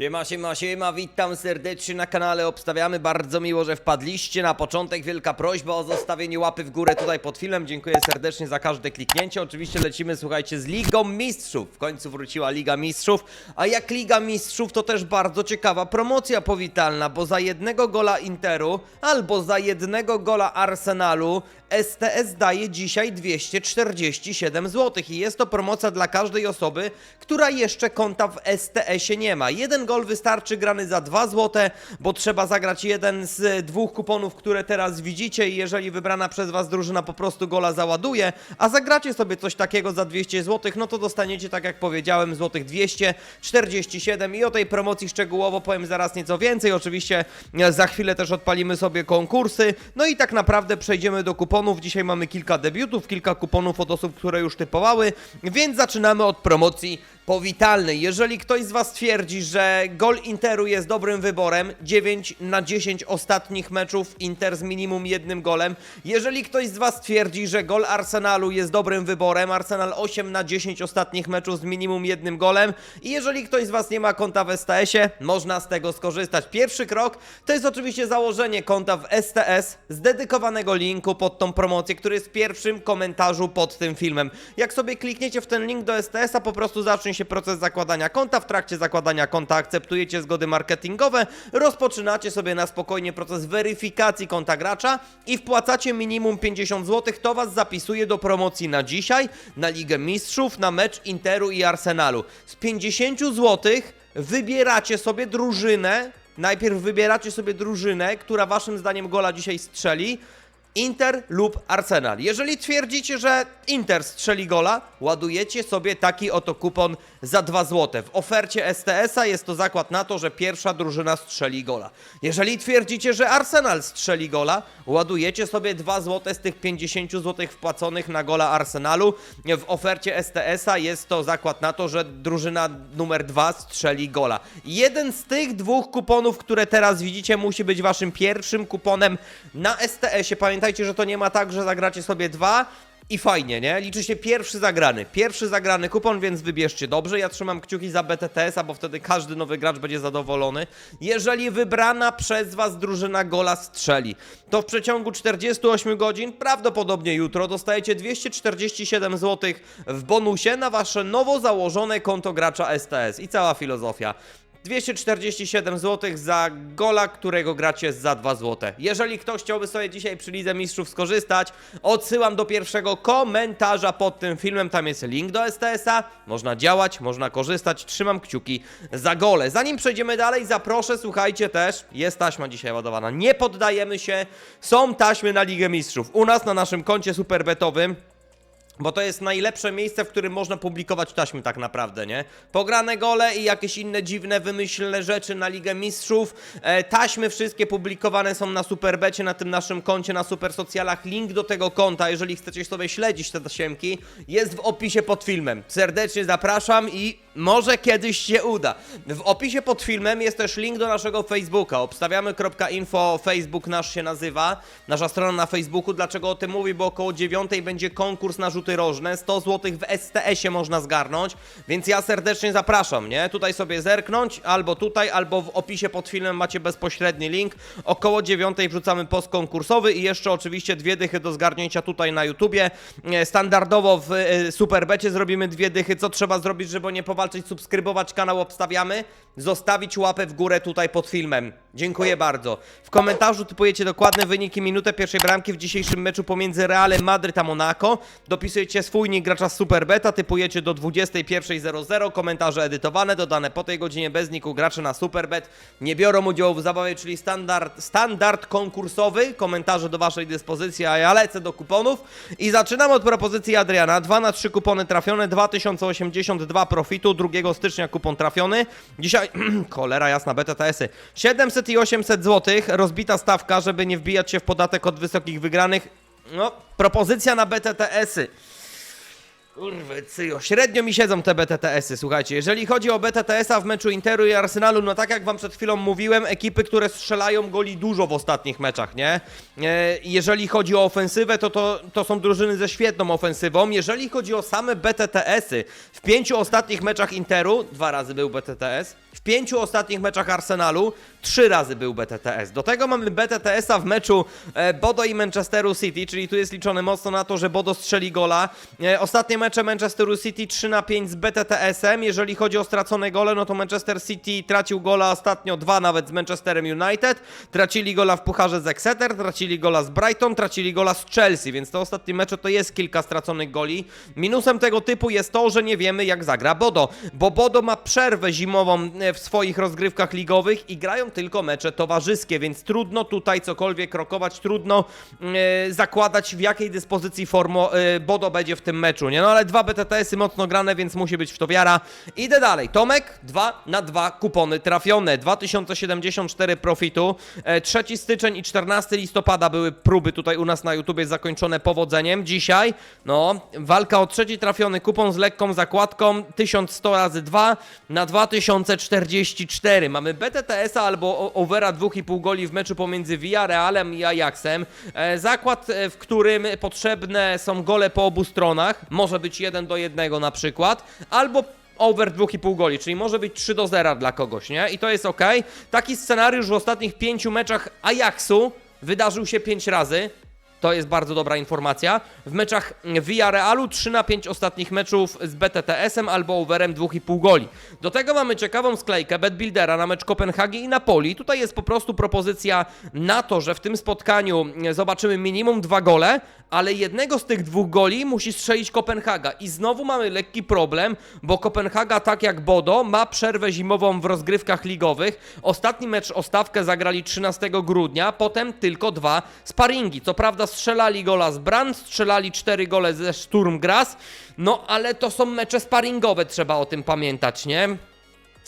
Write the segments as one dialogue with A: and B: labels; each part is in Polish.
A: Siema, siema, siema, witam serdecznie na kanale Obstawiamy. Bardzo miło, że wpadliście. Na początek wielka prośba o zostawienie łapy w górę tutaj pod filmem. Dziękuję serdecznie za każde kliknięcie. Oczywiście lecimy, słuchajcie, z Ligą Mistrzów. W końcu wróciła Liga Mistrzów. A jak Liga Mistrzów, to też bardzo ciekawa promocja powitalna, bo za jednego gola Interu albo za jednego gola Arsenalu STS daje dzisiaj 247 zł i jest to promocja dla każdej osoby, która jeszcze konta w STS-ie nie ma. Jeden gol wystarczy grany za 2 zł, bo trzeba zagrać jeden z dwóch kuponów, które teraz widzicie i jeżeli wybrana przez was drużyna po prostu gola załaduje, a zagracie sobie coś takiego za 200 zł, no to dostaniecie, tak jak powiedziałem, złotych 247 i o tej promocji szczegółowo powiem zaraz nieco więcej. Oczywiście e, za chwilę też odpalimy sobie konkursy, no i tak naprawdę przejdziemy do kuponów. Dzisiaj mamy kilka debiutów, kilka kuponów od osób, które już typowały, więc zaczynamy od promocji powitalnej. Jeżeli ktoś z Was twierdzi, że gol Interu jest dobrym wyborem, 9 na 10 ostatnich meczów Inter z minimum jednym golem. Jeżeli ktoś z Was twierdzi, że gol Arsenalu jest dobrym wyborem, Arsenal 8 na 10 ostatnich meczów z minimum jednym golem. I jeżeli ktoś z Was nie ma konta w STS-ie, można z tego skorzystać. Pierwszy krok to jest oczywiście założenie konta w STS z dedykowanego linku pod tą promocję, który jest w pierwszym komentarzu pod tym filmem. Jak sobie klikniecie w ten link do STS-a, po prostu zacznie się proces zakładania konta. W trakcie zakładania konta akceptujecie zgody marketingowe, rozpoczynacie sobie na spokojnie proces weryfikacji konta gracza i wpłacacie minimum 50 zł. To Was zapisuje do promocji na dzisiaj, na Ligę Mistrzów, na mecz Interu i Arsenalu. Z 50 zł wybieracie sobie drużynę. Najpierw wybieracie sobie drużynę, która waszym zdaniem gola dzisiaj strzeli. Inter lub Arsenal. Jeżeli twierdzicie, że Inter strzeli gola, ładujecie sobie taki oto kupon za 2 zł. W ofercie STS-a jest to zakład na to, że pierwsza drużyna strzeli gola. Jeżeli twierdzicie, że Arsenal strzeli gola, ładujecie sobie 2 zł z tych 50 zł wpłaconych na gola Arsenalu. W ofercie STS-a jest to zakład na to, że drużyna numer 2 strzeli gola. Jeden z tych dwóch kuponów, które teraz widzicie, musi być waszym pierwszym kuponem na STS-ie. Pamiętajcie, że to nie ma tak, że zagracie sobie dwa i fajnie, nie? Liczy się pierwszy zagrany. Pierwszy zagrany kupon, więc wybierzcie dobrze. Ja trzymam kciuki za BTTS-a, bo wtedy każdy nowy gracz będzie zadowolony. Jeżeli wybrana przez was drużyna gola strzeli, to w przeciągu 48 godzin, prawdopodobnie jutro, dostajecie 247 zł w bonusie na wasze nowo założone konto gracza STS. I cała filozofia. 247 zł za gola, którego gracie za 2 zł. Jeżeli ktoś chciałby sobie dzisiaj przy Lidze Mistrzów skorzystać, odsyłam do pierwszego komentarza pod tym filmem. Tam jest link do STS-a. Można działać, można korzystać. Trzymam kciuki za gole. Zanim przejdziemy dalej, zaproszę, słuchajcie też, jest taśma dzisiaj ładowana. Nie poddajemy się. Są taśmy na Ligę Mistrzów. U nas na naszym koncie superbetowym bo to jest najlepsze miejsce, w którym można publikować taśmy tak naprawdę, nie? Pograne gole i jakieś inne dziwne, wymyślne rzeczy na Ligę Mistrzów. E, taśmy wszystkie publikowane są na Superbecie, na tym naszym koncie, na Super Socjalach. Link do tego konta, jeżeli chcecie sobie śledzić te tasiemki, jest w opisie pod filmem. Serdecznie zapraszam i może kiedyś się uda. W opisie pod filmem jest też link do naszego Facebooka. Obstawiamy.info, Facebook nasz się nazywa, nasza strona na Facebooku. Dlaczego o tym mówi? Bo około 9 będzie konkurs na rzuty rożne. 100 zł w STS-ie można zgarnąć, więc ja serdecznie zapraszam, nie? Tutaj sobie zerknąć, albo tutaj, albo w opisie pod filmem macie bezpośredni link. Około 9 wrzucamy post konkursowy i jeszcze oczywiście dwie dychy do zgarnięcia tutaj na YouTubie. E, Standardowo w e, Superbecie zrobimy dwie dychy. Co trzeba zrobić, żeby nie powalczyć? Subskrybować kanał Obstawiamy, zostawić łapę w górę tutaj pod filmem. Dziękuję bardzo. W komentarzu typujecie dokładne wyniki, minutę pierwszej bramki w dzisiejszym meczu pomiędzy Realem Madryt a Monaco. Dopisujecie swój nick gracza Superbeta, typujecie do 21.00, komentarze edytowane, dodane po tej godzinie bez niku gracze na Superbet. Nie biorą udziału w zabawie, czyli standard, standard konkursowy, komentarze do waszej dyspozycji, a ja lecę do kuponów i zaczynam od propozycji Adriana. 2 na 3 kupony trafione, 2082 profitu, 2 stycznia kupon trafiony. Dzisiaj, cholera jasna, BTTS-y. 700 i 800 zł, rozbita stawka, żeby nie wbijać się w podatek od wysokich wygranych. No, propozycja na BTTS-y. Kurwy, cyjo, średnio mi siedzą te BTTS-y, słuchajcie. Jeżeli chodzi o BTTS-a w meczu Interu i Arsenalu, no tak jak wam przed chwilą mówiłem, ekipy, które strzelają goli dużo w ostatnich meczach, nie? E, jeżeli chodzi o ofensywę, to, to to są drużyny ze świetną ofensywą. Jeżeli chodzi o same BTTS-y, w pięciu ostatnich meczach Interu, dwa razy był BTTS, w pięciu ostatnich meczach Arsenalu trzy razy był BTTS. Do tego mamy BTTS-a w meczu e, Bodo i Manchesteru City, czyli tu jest liczone mocno na to, że Bodo strzeli gola. E, ostatnie mecze Manchesteru City 3 na 5 z BTTS-em. Jeżeli chodzi o stracone gole, no to Manchester City tracił gola ostatnio dwa nawet z Manchesterem United. Tracili gola w pucharze z Exeter, tracili gola z Brighton, tracili gola z Chelsea, więc te ostatnie mecze to jest kilka straconych goli. Minusem tego typu jest to, że nie wiemy jak zagra Bodo, bo Bodo ma przerwę zimową e, w swoich rozgrywkach ligowych i grają tylko mecze towarzyskie, więc trudno tutaj cokolwiek rokować, trudno e, zakładać w jakiej dyspozycji formo e, Bodo będzie w tym meczu, nie? No ale dwa BTTS-y mocno grane, więc musi być w to wiara. Idę dalej. Tomek, 2 na 2 kupony trafione, 2074 profitu. E, 3 styczeń i 14 listopada były próby tutaj u nas na YouTubie zakończone powodzeniem. Dzisiaj, no, walka o trzeci trafiony kupon z lekką zakładką 1100 razy 2 na 2044. Mamy BTTS-a albo overa 2,5 goli w meczu pomiędzy Villarrealem i Ajaxem. E, zakład, e, w którym potrzebne są gole po obu stronach. Może być 1 do 1 na przykład, albo over 2,5 goli, czyli może być 3 do 0 dla kogoś, nie? I to jest ok. Taki scenariusz w ostatnich pięciu meczach Ajaxu wydarzył się 5 razy. To jest bardzo dobra informacja. W meczach Villarrealu 3 na 5 ostatnich meczów z BTTS-em albo overem 2,5 goli. Do tego mamy ciekawą sklejkę BetBuildera na mecz Kopenhagi i Napoli. Tutaj jest po prostu propozycja na to, że w tym spotkaniu zobaczymy minimum dwa gole, ale jednego z tych dwóch goli musi strzelić Kopenhaga. I znowu mamy lekki problem, bo Kopenhaga, tak jak Bodo, ma przerwę zimową w rozgrywkach ligowych. Ostatni mecz o stawkę zagrali 13 grudnia, potem tylko dwa sparingi. Co prawda strzelali gola z Brand, strzelali cztery gole ze Sturm Graz, no ale to są mecze sparingowe, trzeba o tym pamiętać, nie?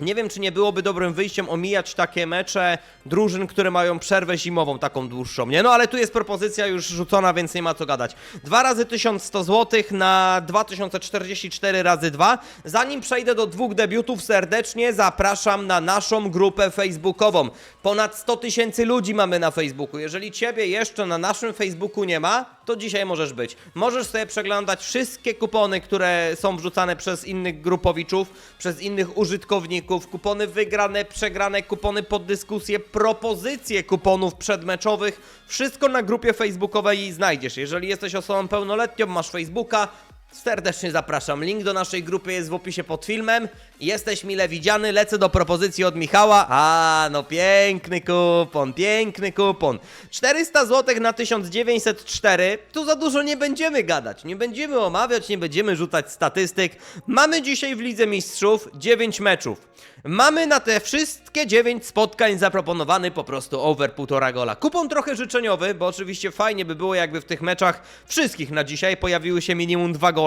A: Nie wiem, czy nie byłoby dobrym wyjściem omijać takie mecze drużyn, które mają przerwę zimową, taką dłuższą, nie? No ale tu jest propozycja już rzucona, więc nie ma co gadać. 2 razy 1100 zł na 2044 razy 2. Zanim przejdę do dwóch debiutów, serdecznie zapraszam na naszą grupę facebookową. Ponad 100 tysięcy ludzi mamy na Facebooku. Jeżeli ciebie jeszcze na naszym Facebooku nie ma, to dzisiaj możesz być. Możesz sobie przeglądać wszystkie kupony, które są wrzucane przez innych grupowiczów, przez innych użytkowników, kupony wygrane, przegrane, kupony pod dyskusję, propozycje kuponów przedmeczowych. Wszystko na grupie facebookowej znajdziesz. Jeżeli jesteś osobą pełnoletnią, masz Facebooka, Serdecznie zapraszam. Link do naszej grupy jest w opisie pod filmem. Jesteś mile widziany. Lecę do propozycji od Michała. A, no piękny kupon, piękny kupon. 400 zł na 1904. Tu za dużo nie będziemy gadać. Nie będziemy omawiać, nie będziemy rzucać statystyk. Mamy dzisiaj w Lidze Mistrzów 9 meczów. Mamy na te wszystkie 9 spotkań zaproponowany po prostu over 1,5 gola. Kupon trochę życzeniowy, bo oczywiście fajnie by było, jakby w tych meczach wszystkich na dzisiaj pojawiły się minimum dwa gole.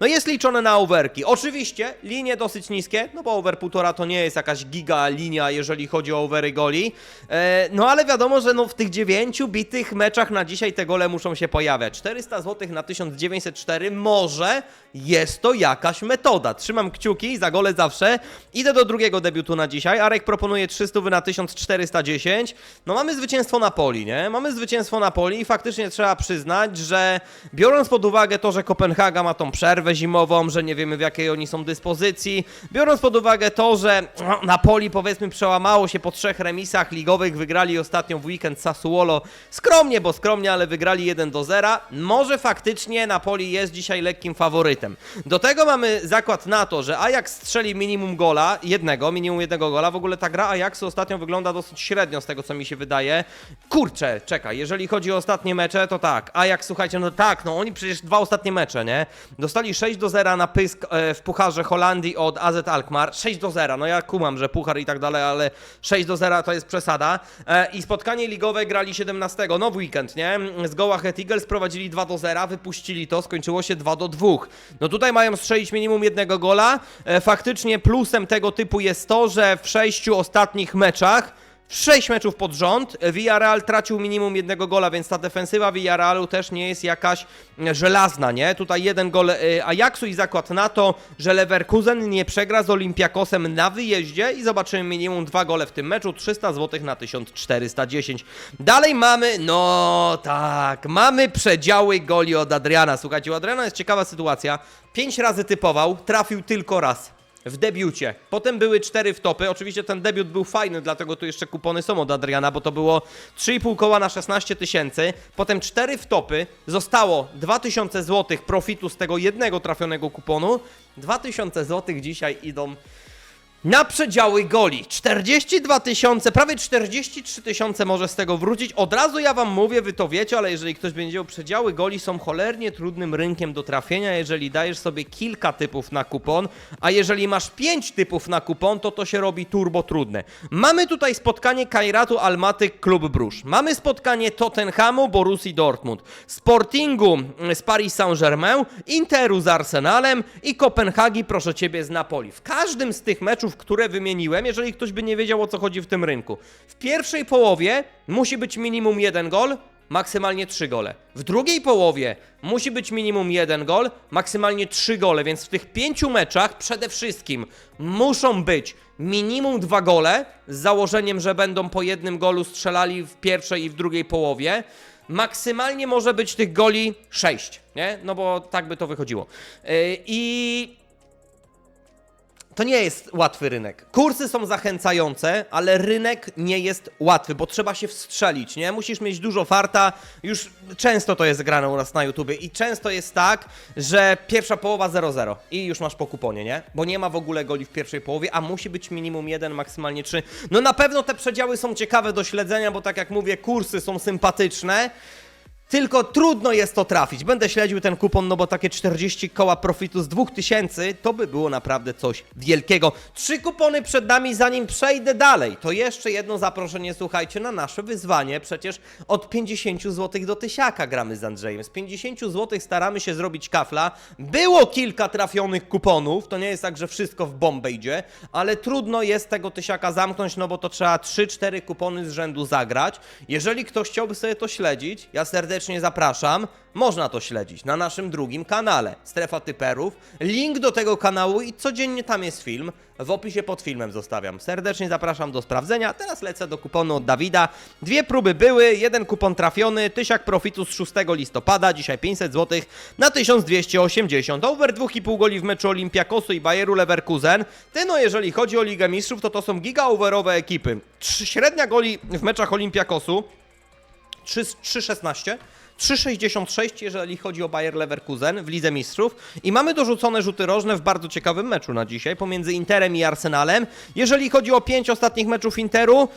A: No jest liczone na overki. Oczywiście linie dosyć niskie, no bo over 1,5 to nie jest jakaś giga linia, jeżeli chodzi o overy goli. E, no ale wiadomo, że no w tych 9 bitych meczach na dzisiaj te gole muszą się pojawiać. 400 zł na 1904 może jest to jakaś metoda. Trzymam kciuki za gole zawsze. Idę do drugiego debiutu na dzisiaj. Arek proponuje 300 na 1410. No mamy zwycięstwo Napoli, nie? Mamy zwycięstwo Napoli i faktycznie trzeba przyznać, że biorąc pod uwagę to, że Kopenhaga ma tą przerwę zimową, że nie wiemy w jakiej oni są dyspozycji, biorąc pod uwagę to, że no, Napoli powiedzmy przełamało się po trzech remisach ligowych, wygrali ostatnio w weekend Sassuolo skromnie, bo skromnie, ale wygrali 1 do 0. Może faktycznie Napoli jest dzisiaj lekkim faworytem. Do tego mamy zakład na to, że Ajax strzeli minimum gola, jednego, minimum jednego gola. W ogóle ta gra Ajaxu ostatnio wygląda dosyć średnio z tego, co mi się wydaje. Kurczę, czekaj, jeżeli chodzi o ostatnie mecze, to tak. Ajax, słuchajcie, no tak, no oni przecież dwa ostatnie mecze, nie? Dostali 6 do 0 na pysk e, w Pucharze Holandii od AZ Alkmaar. 6 do 0, no ja kumam, że Puchar i tak dalej, ale 6 do 0 to jest przesada. E, I spotkanie ligowe grali 17, no w weekend, nie? Z Goa Het Eagles prowadzili 2 do 0, wypuścili to, skończyło się 2 do 2. No tutaj mają strzelić minimum jednego gola. E, faktycznie plusem tego typu jest to, że w sześciu ostatnich meczach Sześć meczów pod rząd. Villarreal tracił minimum jednego gola, więc ta defensywa Villarrealu też nie jest jakaś żelazna, nie? Tutaj jeden gol e, Ajaxu i zakład na to, że Leverkusen nie przegra z Olympiakosem na wyjeździe i zobaczymy minimum dwa gole w tym meczu. 300 zł na 1410. Dalej mamy, no tak, mamy przedziały goli od Adriana. Słuchajcie, u Adriana jest ciekawa sytuacja. Pięć razy typował, trafił tylko raz. W debiucie. Potem były cztery wtopy. Oczywiście ten debiut był fajny, dlatego tu jeszcze kupony są od Adriana, bo to było 3,5 koła na 16 tysięcy. Potem cztery wtopy. Zostało 2000 zł profitu z tego jednego trafionego kuponu. 2000 zł dzisiaj idą na przedziały goli. 42 tysiące, prawie 43 tysiące może z tego wrócić. Od razu ja wam mówię, wy to wiecie, ale jeżeli ktoś będzie miał przedziały goli, są cholernie trudnym rynkiem do trafienia, jeżeli dajesz sobie kilka typów na kupon, a jeżeli masz 5 typów na kupon, to to się robi turbo trudne. Mamy tutaj spotkanie Kairatu Almaty Klub Brusz. Mamy spotkanie Tottenhamu Borussii Dortmund, Sportingu z Paris Saint-Germain, Interu z Arsenalem i Kopenhagi, proszę ciebie, z Napoli. W każdym z tych meczów, które wymieniłem, jeżeli ktoś by nie wiedział o co chodzi w tym rynku, w pierwszej połowie musi być minimum jeden gol, maksymalnie trzy gole. W drugiej połowie musi być minimum jeden gol, maksymalnie trzy gole, więc w tych pięciu meczach przede wszystkim muszą być minimum dwa gole, z założeniem, że będą po jednym golu strzelali w pierwszej i w drugiej połowie. Maksymalnie może być tych goli 6, nie? No bo tak by to wychodziło. Yy, I to nie jest łatwy rynek. Kursy są zachęcające, ale rynek nie jest łatwy, bo trzeba się wstrzelić, nie? Musisz mieć dużo farta. Już często to jest grane u nas na YouTubie i często jest tak, że pierwsza połowa 0-0 i już masz po kuponie, nie? Bo nie ma w ogóle goli w pierwszej połowie, a musi być minimum jeden, maksymalnie trzy. No na pewno te przedziały są ciekawe do śledzenia, bo tak jak mówię, kursy są sympatyczne. Tylko trudno jest to trafić. Będę śledził ten kupon, no bo takie 40 koła profitu z 2000 to by było naprawdę coś wielkiego. Trzy kupony przed nami, zanim przejdę dalej. To jeszcze jedno zaproszenie, słuchajcie, na nasze wyzwanie. Przecież od 50 zł do tysiaka gramy z Andrzejem. Z 50 zł staramy się zrobić kafla. Było kilka trafionych kuponów. To nie jest tak, że wszystko w bombę idzie, ale trudno jest tego tysiaka zamknąć, no bo to trzeba 3-4 kupony z rzędu zagrać. Jeżeli ktoś chciałby sobie to śledzić, ja serdecznie zapraszam. Można to śledzić na naszym drugim kanale, Strefa Typerów. Link do tego kanału i codziennie tam jest film. W opisie pod filmem zostawiam. Serdecznie zapraszam do sprawdzenia. Teraz lecę do kuponu od Dawida. Dwie próby były, jeden kupon trafiony, tysiak profitu z 6 listopada, dzisiaj 500 zł na 1280. Over 2,5 goli w meczu Olimpiakosu i Bayeru Leverkusen. Ty no, jeżeli chodzi o Ligę Mistrzów, to to są giga-overowe ekipy. Trz- Średnia goli w meczach Olimpiakosu 3 3,16. 3,66 jeżeli chodzi o Bayer Leverkusen w Lidze Mistrzów i mamy dorzucone rzuty rożne w bardzo ciekawym meczu na dzisiaj pomiędzy Interem i Arsenalem. Jeżeli chodzi o 5 ostatnich meczów Interu,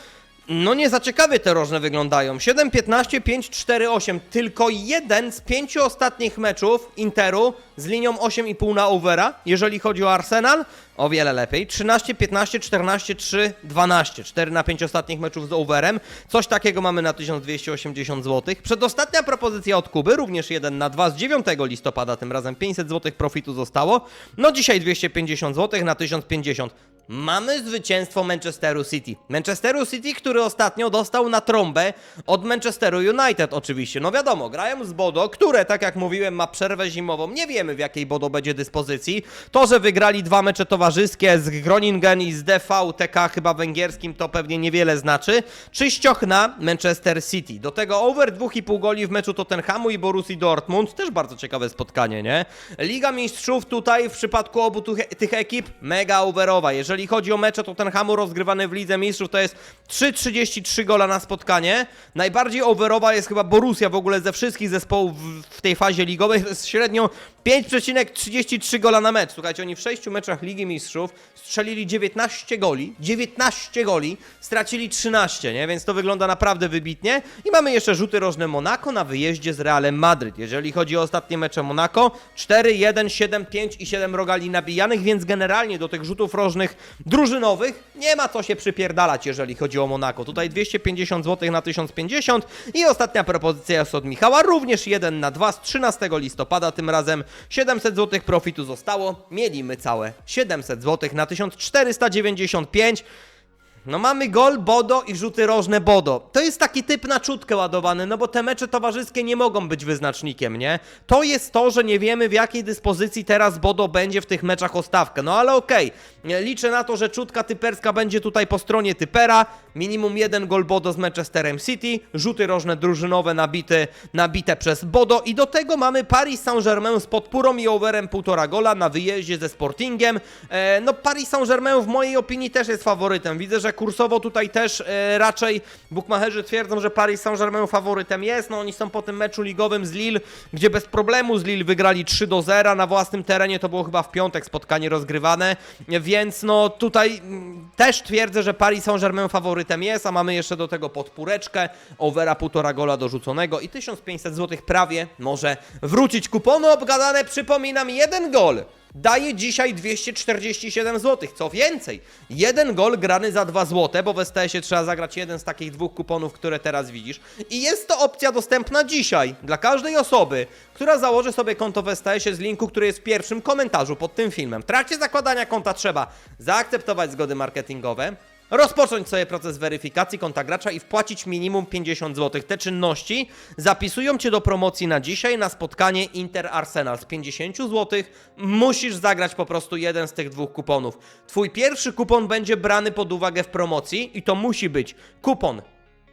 A: no nie za ciekawie te rożne wyglądają. 7-15, 5-4-8. Tylko jeden z pięciu ostatnich meczów Interu z linią 8,5 na overa. Jeżeli chodzi o Arsenal, o wiele lepiej. 13, 15, 14, 3, 12. 4 na 5 ostatnich meczów z overem. Coś takiego mamy na 1280 zł. Przedostatnia propozycja od Kuby, również 1 na 2 z 9 listopada, tym razem 500 zł profitu zostało. No dzisiaj 250 zł na 1050. Mamy zwycięstwo Manchesteru City. Manchesteru City, który ostatnio dostał na trąbę od Manchesteru United oczywiście. No wiadomo, grają z Bodo, które, tak jak mówiłem, ma przerwę zimową. Nie wiemy w jakiej Bodo będzie dyspozycji. To, że wygrali dwa mecze towarzyskie z Groningen i z DVTK chyba węgierskim, to pewnie niewiele znaczy. Czyścioch na Manchester City. Do tego over 2,5 goli w meczu Tottenhamu i Borussii Dortmund. Też bardzo ciekawe spotkanie, nie? Liga Mistrzów tutaj w przypadku obu tych, ekip mega overowa. Jeżeli chodzi o mecze Tottenhamu rozgrywane w Lidze Mistrzów, to jest 3,33 gola na spotkanie. Najbardziej overowa jest chyba Borussia w ogóle ze wszystkich zespołów w tej fazie ligowej. To jest średnio 5,33 gola na mecz. Słuchajcie, oni w 6 meczach Ligi Mistrzów strzelili 19 goli. 19 goli, stracili 13, nie? Więc to wygląda naprawdę wybitnie. I mamy jeszcze rzuty rożne Monako na wyjeździe z Realem Madryt. Jeżeli chodzi o ostatnie mecze Monako, 4, 1, 7, 5 i 7 rogali nabijanych, więc generalnie do tych rzutów rożnych drużynowych nie ma co się przypierdalać, jeżeli chodzi o Monako. Tutaj 250 zł na 1050 i ostatnia propozycja jest od Michała, również 1 na 2 z 13 listopada, tym razem 700 zł profitu zostało. Mielimy całe 700 zł na 1495. No mamy gol, Bodo i rzuty rożne Bodo. To jest taki typ na czutkę ładowany, no bo te mecze towarzyskie nie mogą być wyznacznikiem, nie? To jest to, że nie wiemy w jakiej dyspozycji teraz Bodo będzie w tych meczach o stawkę. No ale okej, liczę na to, że czutka typerska będzie tutaj po stronie typera. minimum jeden gol Bodo z Manchesterem City, rzuty rożne drużynowe nabite, nabite przez Bodo i do tego mamy Paris Saint-Germain z podpórą i overem półtora gola na wyjeździe ze Sportingiem. E, no Paris Saint-Germain w mojej opinii też jest faworytem. Widzę, że kursowo tutaj też e, raczej bukmacherzy twierdzą, że Paris Saint-Germain faworytem jest. No oni są po tym meczu ligowym z Lille, gdzie bez problemu z Lille wygrali 3 do 0 na własnym terenie. To było chyba w piątek spotkanie rozgrywane, więc no tutaj mm, też twierdzę, że Paris Saint-Germain faworytem jest, a mamy jeszcze do tego podpóreczkę, overa półtora gola dorzuconego i 1500 zł prawie może wrócić. Kupony obgadane, przypominam, jeden gol daje dzisiaj 247 zł. Co więcej, jeden gol grany za 2 zł, bo w STS-ie trzeba zagrać jeden z takich dwóch kuponów, które teraz widzisz. I jest to opcja dostępna dzisiaj dla każdej osoby, która założy sobie konto w STS-ie z linku, który jest w pierwszym komentarzu pod tym filmem. W trakcie zakładania konta trzeba zaakceptować zgody marketingowe, rozpocząć sobie proces weryfikacji konta gracza i wpłacić minimum 50 zł. Te czynności zapisują Cię do promocji na dzisiaj na spotkanie Inter Arsenal z 50 zł. Musisz zagrać po prostu jeden z tych dwóch kuponów. Twój pierwszy kupon będzie brany pod uwagę w promocji i to musi być kupon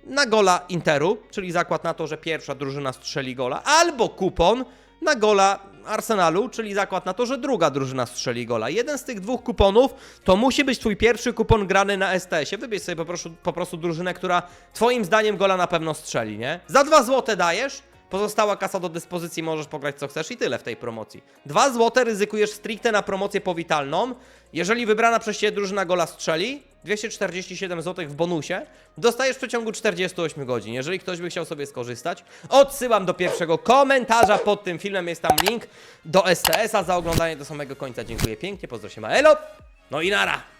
A: na gola Interu, czyli zakład na to, że pierwsza drużyna strzeli gola, albo kupon na gola Arsenalu, czyli zakład na to, że druga drużyna strzeli gola. Jeden z tych dwóch kuponów to musi być twój pierwszy kupon grany na STS-ie. Wybierz sobie po prostu, po prostu drużynę, która twoim zdaniem gola na pewno strzeli, nie? Za dwa złote dajesz, Pozostała kasa do dyspozycji, możesz pograć co chcesz i tyle w tej promocji. 2 złote ryzykujesz stricte na promocję powitalną. Jeżeli wybrana przez Ciebie drużyna gola strzeli, 247 zł w bonusie, dostajesz w przeciągu 48 godzin. Jeżeli ktoś by chciał sobie skorzystać, odsyłam do pierwszego komentarza pod tym filmem, jest tam link do STS-a. Za oglądanie do samego końca dziękuję pięknie, pozdro się Maelo, no i nara!